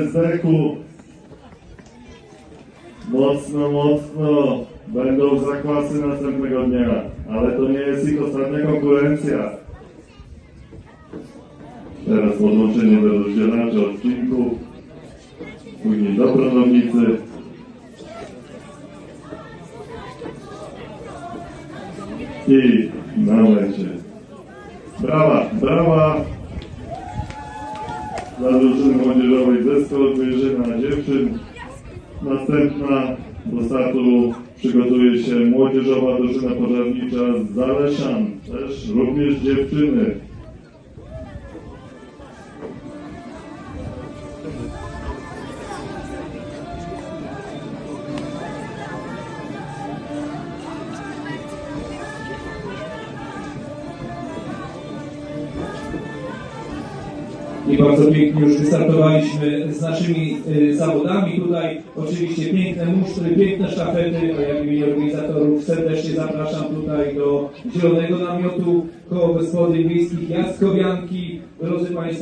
Zdeku. Mocno, mocno będą zakwasy następnego dnia, ale to nie jest ich ostatnia konkurencja. Teraz podłączenie do rozdzielacza odcinku, później do prądownicy. I na lecie. Brawa, brawa dla drużyny młodzieżowej zespół Wyżyna Dziewczyn. Następna do startu przygotuje się młodzieżowa drużyna pożarnicza z Zaleszan, też również dziewczyny. I bardzo pięknie już wystartowaliśmy z naszymi y, zawodami. Tutaj oczywiście piękne musztry, piękne sztafety, a ja w imieniu organizatorów serdecznie zapraszam tutaj do zielonego namiotu koło gospodyń wiejskich Jackowianki. Drodzy Państwo,